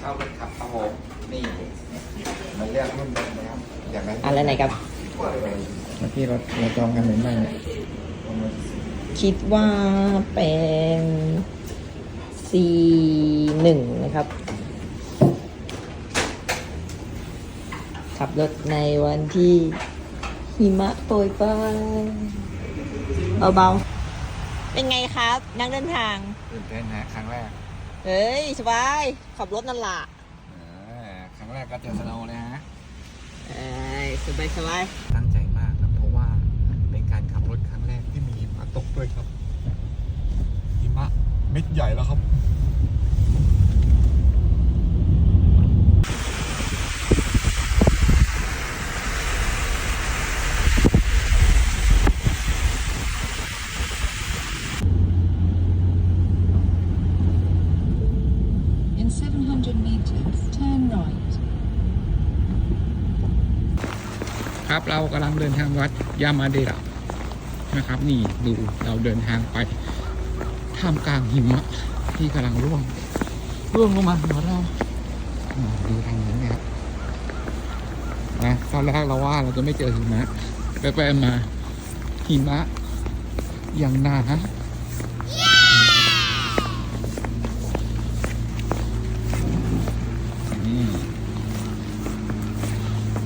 เข้าเลยครับครับผมนี่มาเลือกรุ่นเดิมนะครับอยากได้อะไรไหนครับ เมื่อกี้เราเราจองกันเหมือนกันเนี่ยคิดว่าเป็น C หนึ่งนะครับ ขับรถในวันที่หิมะโปรยปลายเบาๆ เป็นไงครับ นักเดินทาง ตื่นเต้นนะครั้งแรก เฮ้ยสบาย ขับรถนั่นล่ะอ่าครั้งแรกก็เจอสโนว์เลยฮะเอ้ยสบายสบายตั้งใจมากครับเพราะว่าเป็นการขับรถครั้งแรกที่มีหิมะตกด้วยครับหิมะเม็ดใหญ่แล้วครับ In 700 meters, turn right. ครับ เรากำลังเดินทางวัดยามาเดระนะครับ นี่ดูเราเดินทางไปท่ามกลางหิมะที่กำลังร่วงร่วงลงมาหัวเราดูทางนี้นะครับนะตอนแรกเราว่าเราจะไม่เจอหิมะไปๆมาหิมะอย่างหนา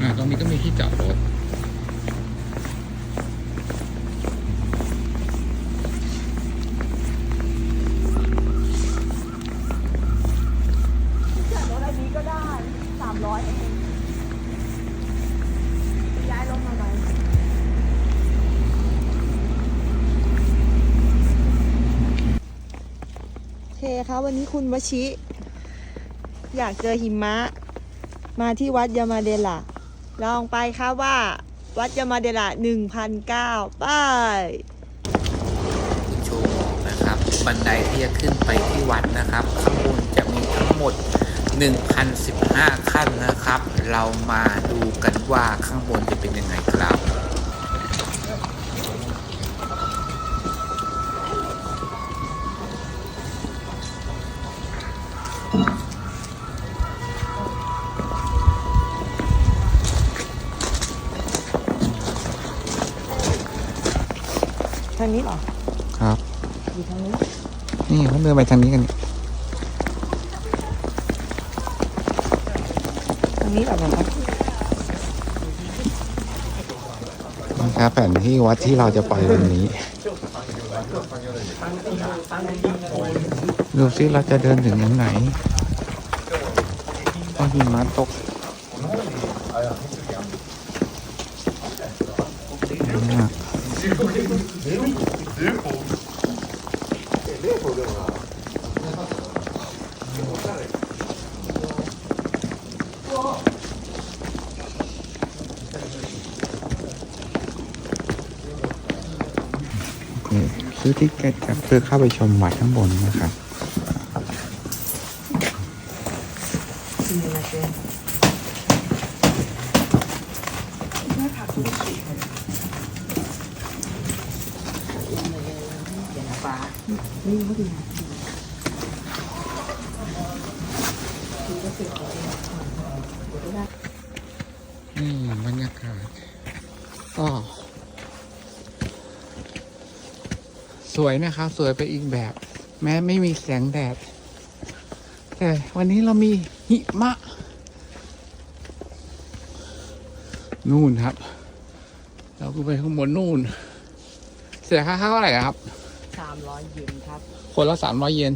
อ่าตรงนี้ก็มีที่จอดรถ จอดรถอันนี้ก็ได้สามร้อยเองย้ายลงมาหน่อยโอเคครับ วันนี้คุณวชิ อยากเจอหิมะ มาที่วัดยามาเดล่ะลองไปครับว่า วัดยามาเดล่ะ1,009ไป้ายโชว์หมนะครับ บันไดที่จะขึ้นไปที่วัดนะครับ ข้างบนจะมีทั้งหมด 1,015 ขั้นนะครับ เรามาดูกันว่าข้างบนจะเป็นยังไงครับางนี้เหรอครับ อยู่ทางนี้นี่เขาเดินไปทางนี้กันทางนี้เหรอครับนะครับแผนที่วัดที่เราจะไปวันนี้ ดูซิเราจะเดินถึงยังไหนเพราะหิมะตกมากนี่ ซื้อทิเก็ตกับเพื่อเข้าไปชมวัดข้างบนนะครับ นี่บรรยากาศก็สวย นะครับสวยไปอีกแบบ แม้ไม่มีแสงแดด แต่วันนี้เรามีหิมะ นู่นครับ เราก็ไปข้างบนนู่น เสียค่าเข้าเท่าไหร่ครับสามร้อยเยนครับ คนละสามร้อยเยน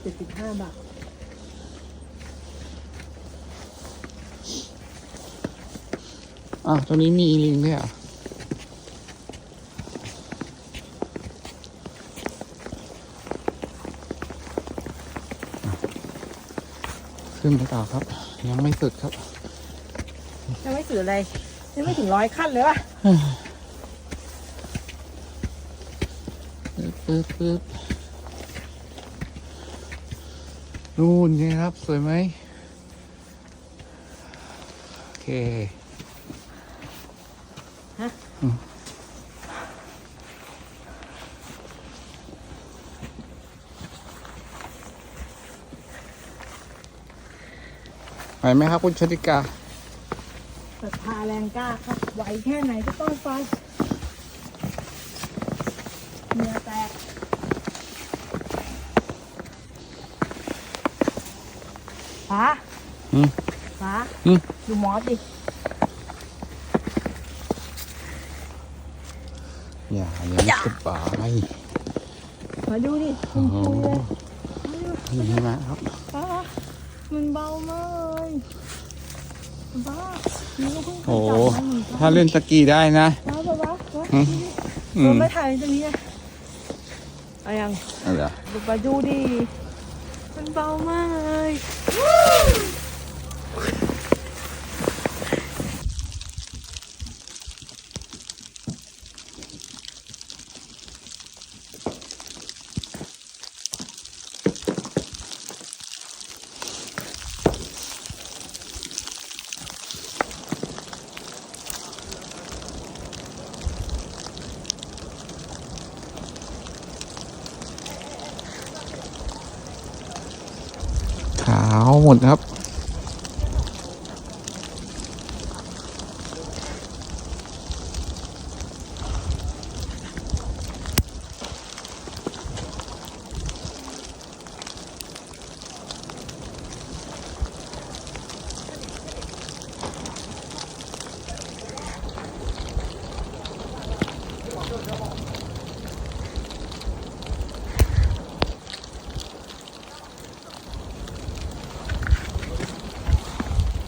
เจ็ดสิบห้าบาท อะตรงนี้มีลิงด้วยเหรอะขึ้นไปต่อครับ ยังไม่สุดครับ ยังไม่สื่ออะไรยังไม่ถึงร้อยขั้นเลยวะปึ๊บปึ๊บปึ๊บนู่นไงครับ สวยไหมโอเค ไหวไหมครับคุณชติกาศรัทธาแรงกล้าครับไหวแค่ไหนก็ต้องไปเนือแตกฟ้าอืมฟ้าอืมดูหมอสิ อย่าอย่าสบายมาดูดิโอ้คุณโหคุยเลยนี่ใช่ไหมครับฟ้ามันเบามากเลยบ้านี่ก็เพิ่งเคโอ้ยโหจับมันเหมือนกันถ้าเล่นสกีได้นะฟ้าฟ้าฟ้าฟ้าอืมอืเรามไม่ถ่ายตรงนี้นะเอายังเอาเหรอดูไปดูดิมันเบามากเลยาวหมดครับ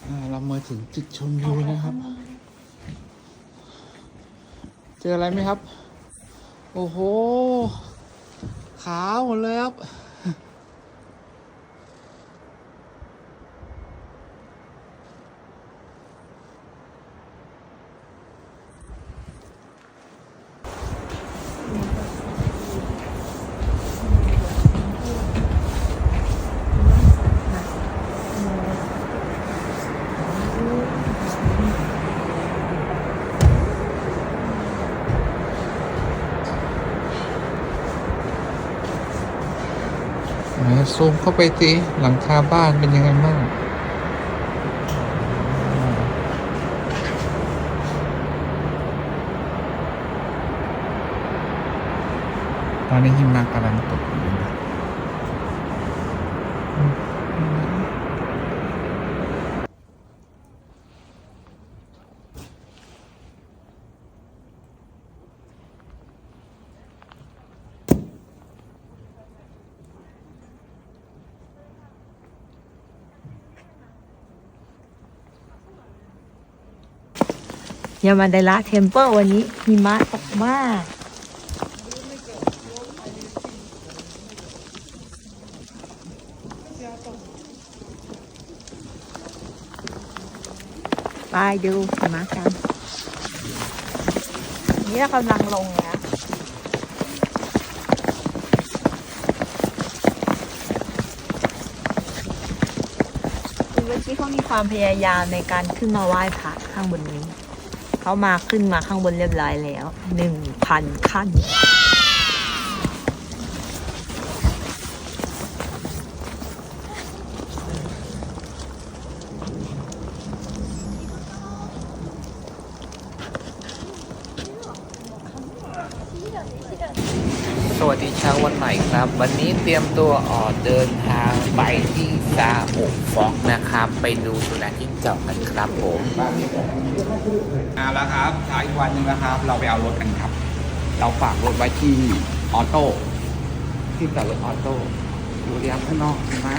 อ่าเรามาถึงจุดชมวิวนะครับ เจออะไรไหมครับ โอ้โห ขาว หมดเลยครับ ซูมเข้าไปสิหลังคาบ้านเป็นยังไงบ้างตอนนี้หิมะกำลังตกอยู่นะ ยามาไดละเทมเปิลวันนี้หิมะตกมาก ไปดูหิมะกัน นี่เรากำลังลงนะคือเมื่อกี้เขามีความพยายามในการขึ้นมาไหว้พระข้างบนนี้ เขามาขึ้นมาข้างบนเรียบร้อยแล้วหนึ่งพันขั้น สวัสดีเช้าวันใหม่ครับ วันนี้ เตรียมตัวออกเดินทางไปที่ซาอุฟอกนะครับ ไปดูสุนัขที่จอกกันครับผมเอาละครับเช้าอีกวันหนึ่งนะครับ เราไปเอารถกันครับ เราฝากรถไว้ที่ออโต้ที่จอดรถออโต้ดูเรียมข้างนอกนะ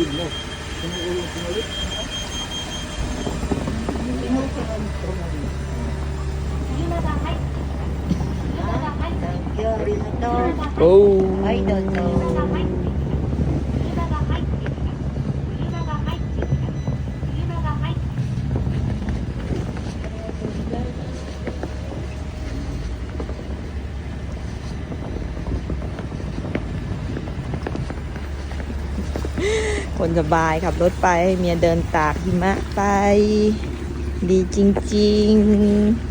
Good luck. Tumuulong ko ulit. Oh. I don't know. สบายขับรถไปให้เมียเดินตากหิมะไป ดีจริง ๆ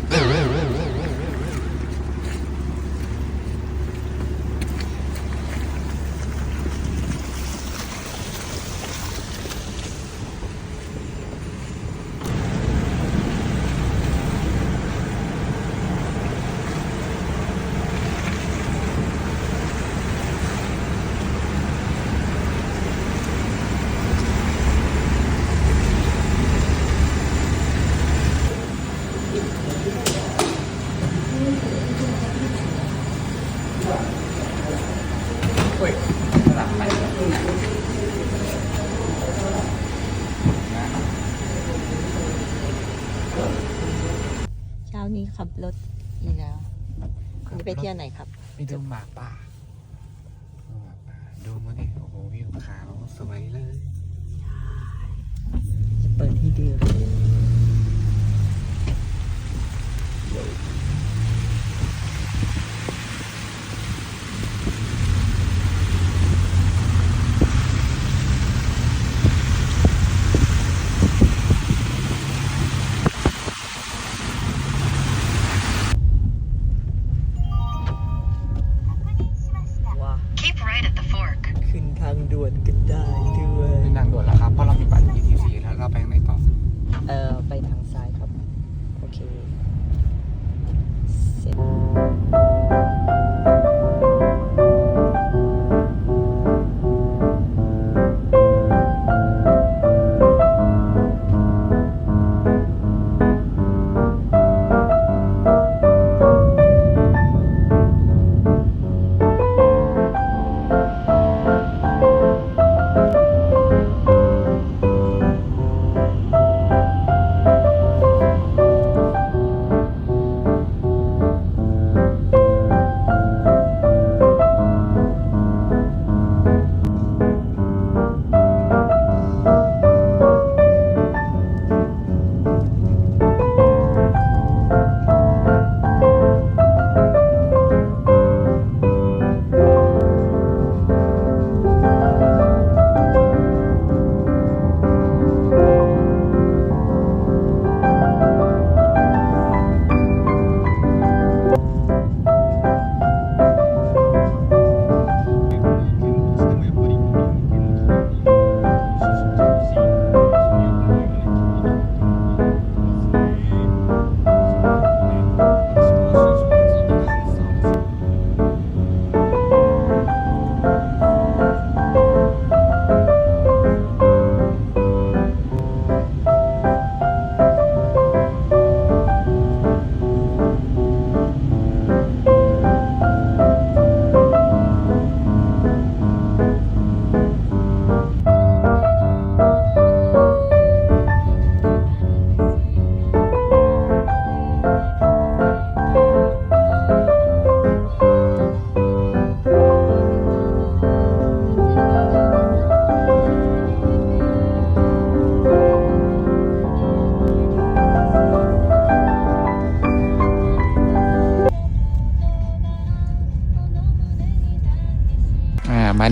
เช้านี้ขับรถอีกแล้ววันนี้ ไปเที่ยวไหนครับ ไปดูหมาป่าดูหมาป่าดูมาดิโอ้โหวิวขาวสวยเลย จะเปิดให้ดู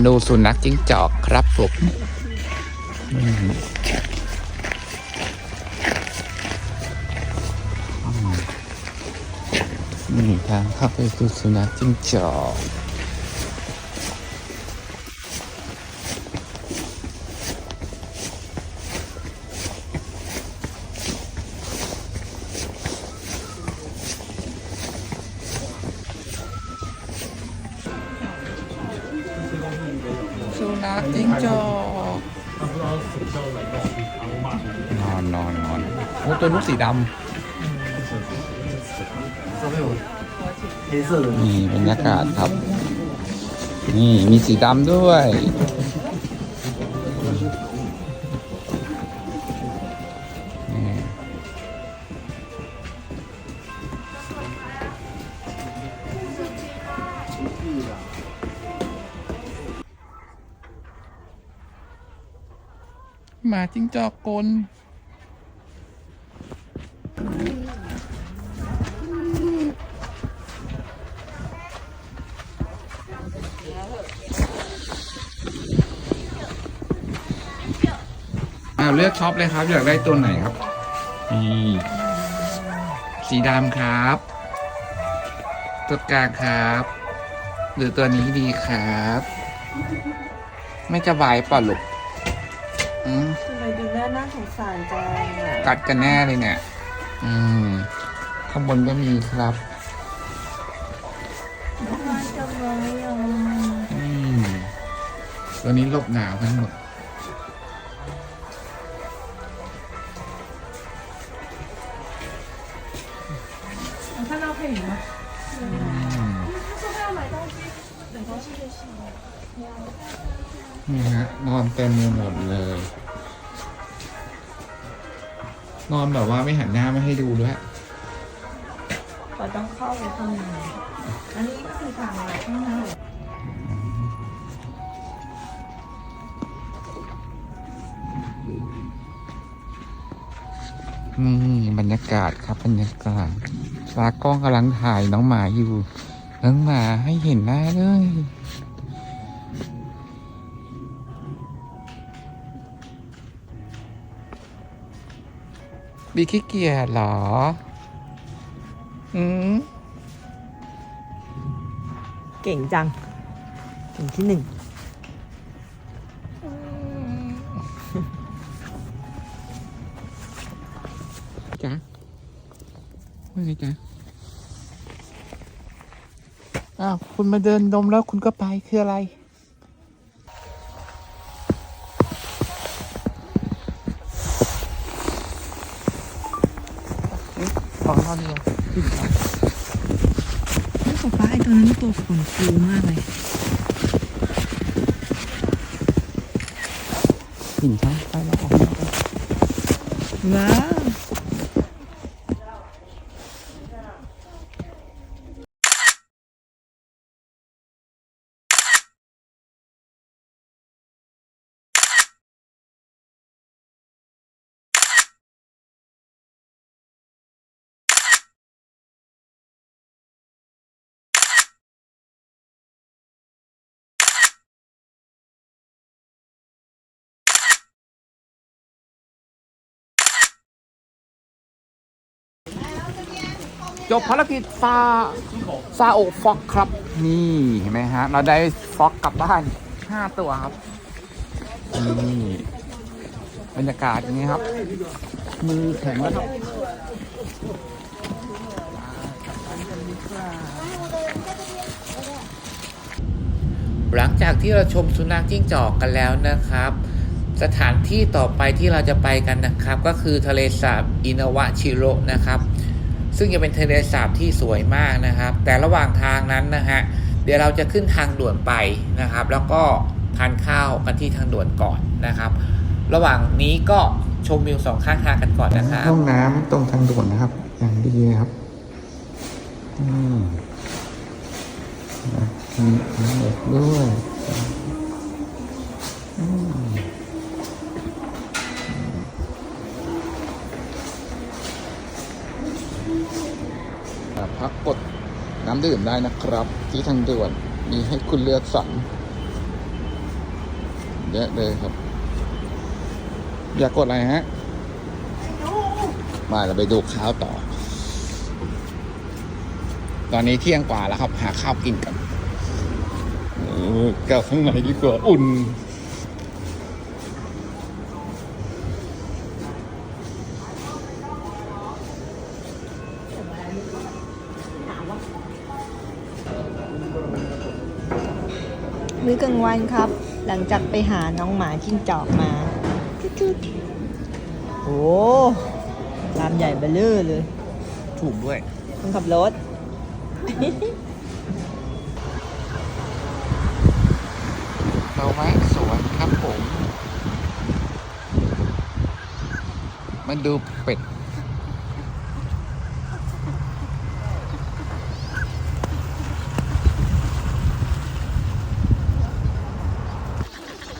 ดูสุนัขจิ้งจอกครับผมนี่ทางเข้าไปดูสุนัขจิ้งจอก สุนัขจิ้งจอกนอนนอนนอนโอ้ตัวนุกสีดำนี่บรรยากาศครับ นี่มีสีดำด้วย มาจิ้งจอกกลอ้าวเลือกช็อปเลยครับ อยากได้ตัวไหนครับ นี่สีดำครับ ตัวกลางครับ หรือตัวนี้ดีครับ ไม่จะบายเปล่ะลูกอืม สงสารจังอะกัดกันแน่เลยเนี่ย อืม ข้างบนก็มีครับ น่าจะไว้อะอืมตัวนี้หลบหนาวทั้งหมดถ้าเราเห็นนะอืมนี่ฮะนอนเต็มไปหมดเลย นอนแบบว่าไม่หันหน้าไม่ให้ดูด้วยเราต้องเข้าไปข้างในอันนี้ก็คือทางอะไรข้างในนี่บรรยากาศครับบรรยากาศตากล้องกำลังถ่ายน้องหมาอยู่ น้องหมาให้เห็นหน้าเลย บีขี้เกียจเหรอ อืมเก่งจัง เก่งที่หนึ่ง จ๊ะว่าไงจ๊ะ อ้าว คุณมาเดินดมแล้วคุณก็ไปคืออะไร ตัวนั้นตัวขนฟูมากเลยหินช่างไปแล้วออกมาไปว้าว จบภารกิจซาซาโอฟ็อกครับ นี่เห็นไหมฮะ เราได้ฟ็อกกลับบ้านห้าตัวครับ นี่บรรยากาศอย่างนี้ครับ มือแข็งแล้วครับหลังจากที่เราชมสุนัขจิ้งจอกกันแล้วนะครับ สถานที่ต่อไปที่เราจะไปกันนะครับ ก็คือทะเลสาบอินาวะชิโรนะครับ ซึ่งจะเป็นทะเลสาบที่สวยมากนะครับ แต่ระหว่างทางนั้นนะฮะเดี๋ยวเราจะขึ้นทางด่วนไปนะครับ แล้วก็ทานข้าวกันที่ทางด่วนก่อนนะครับ ระหว่างนี้ก็ชมวิวสองข้างทางกันก่อนนะครับห้องน้ำตรงทางด่วนนะครับ อย่างดีนะครับอืมนะมีน้ำเด็กด้วยอืมอ่า พักกดน้ำดื่มได้นะครับ ที่ทางด่วนมีให้คุณเลือกสรรเยอะเลยครับ อยากกดอะไรฮะ มาเราไปดูข้าวต่อ ตอนนี้เที่ยงกว่าแล้วครับ หาข้าวกินกันโอ้กลับข้างในดีกว่า อุ่น มื้อกลางวันครับ หลังจากไปหาน้องหมาจิ้งจอกมาจุดๆโอ้ลามใหญ่เบลเลอร์เลยถูกด้วยคนขับรถ เราแวะสวนครับผม มันดูเป็ด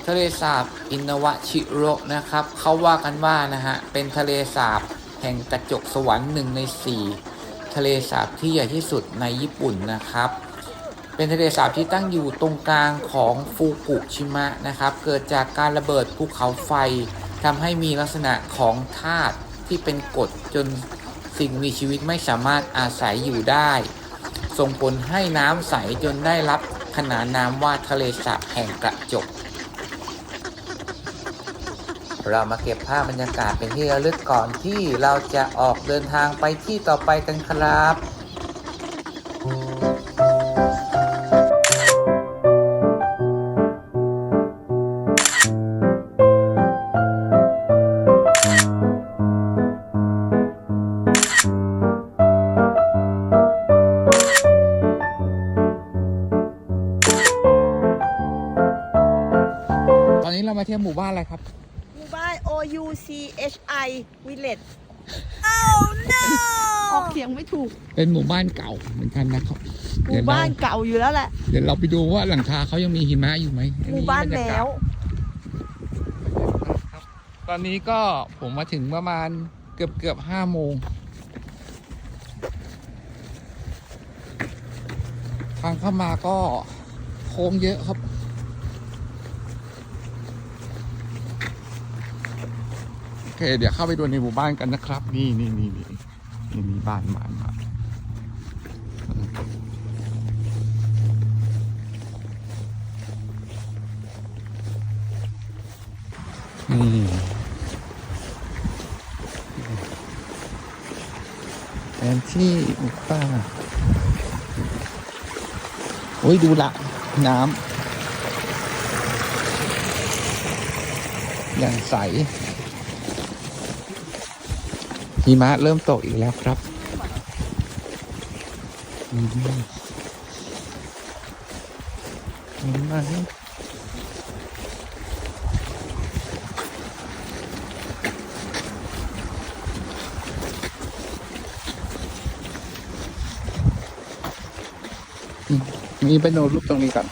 ทะเลสาบอินาวะชิโรนะครับเขาว่ากันว่านะฮะเป็นทะเลสาบแห่งกระจกสวรรค์หนึ่งในสี่ทะเลสาบที่ใหญ่ที่สุดในญี่ปุ่นนะครับ เป็นทะเลสาบที่ตั้งอยู่ตรงกลางของฟูกุชิมะนะครับ เกิดจากการระเบิดภูเขาไฟทำให้มีลักษณะของธาตุที่เป็นกรดจนสิ่งมีชีวิตไม่สามารถอาศัยอยู่ได้ ส่งผลให้น้ำใสจนได้รับขนานนามว่าทะเลสาบแห่งกระจก เรามาเก็บภาพบรรยากาศเป็นที่ระลึกก่อนที่เราจะออกเดินทางไปที่ต่อไปกันครับ เป็นหมู่บ้านเก่าเหมือนกันนะครับหเดี๋มู่ยวเราบ้านเก่าอยู่แล้วแหละ เดี๋ยวเราไปดูว่าหลังคาเขายังมีหิมะอยู่ไหมอัหมู่บ้านบรรยกแล้ศวครับตอนนี้ก็ผมมาถึงประมาณเกือบเกือบห้าโมง ทางเข้ามาก็โค้งเยอะครับโอเคเดี๋ยวเข้าไปดูในหมู่บ้านกันนะครับ นี่นี่นี่นี่นี่มีบ้านบ้านบ้านนี่ นที่หมู่บ้าโอ้ยดูละน้ำอย่างใสหิมะเริ่มตกอีกแล้วครับอืมเห็นไหม มีไปโนรูปตรงนี้ก่อน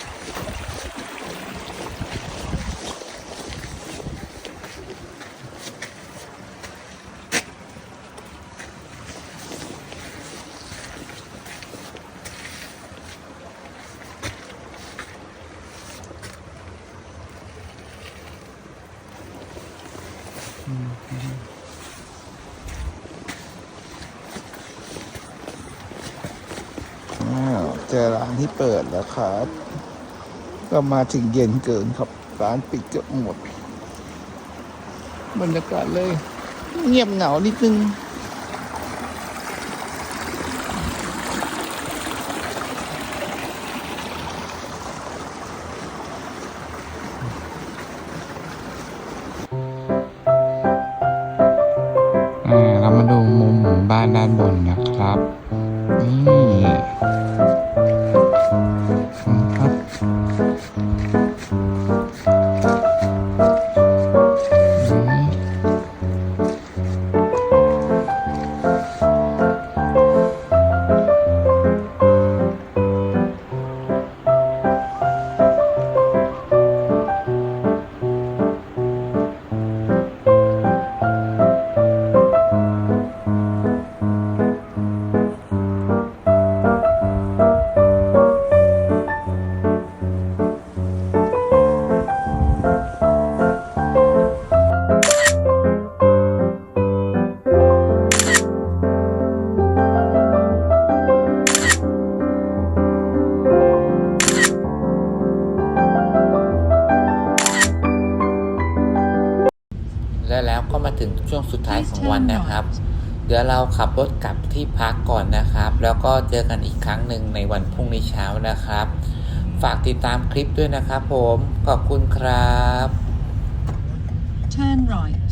อ้าวเจอร้านที่เปิดแล้วครับ ก็มาถึงเย็นเกินครับร้านปิดเกือบหมด บรรยากาศเลย เงียบเหงานิดนึง วันนะครับ เดี๋ยวเราขับรถกลับที่พักก่อนนะครับ แล้วก็เจอกันอีกครั้งหนึ่งในวันพรุ่งนี้เช้านะครับ ฝากติดตามคลิปด้วยนะครับผม ขอบคุณครับ Turn right.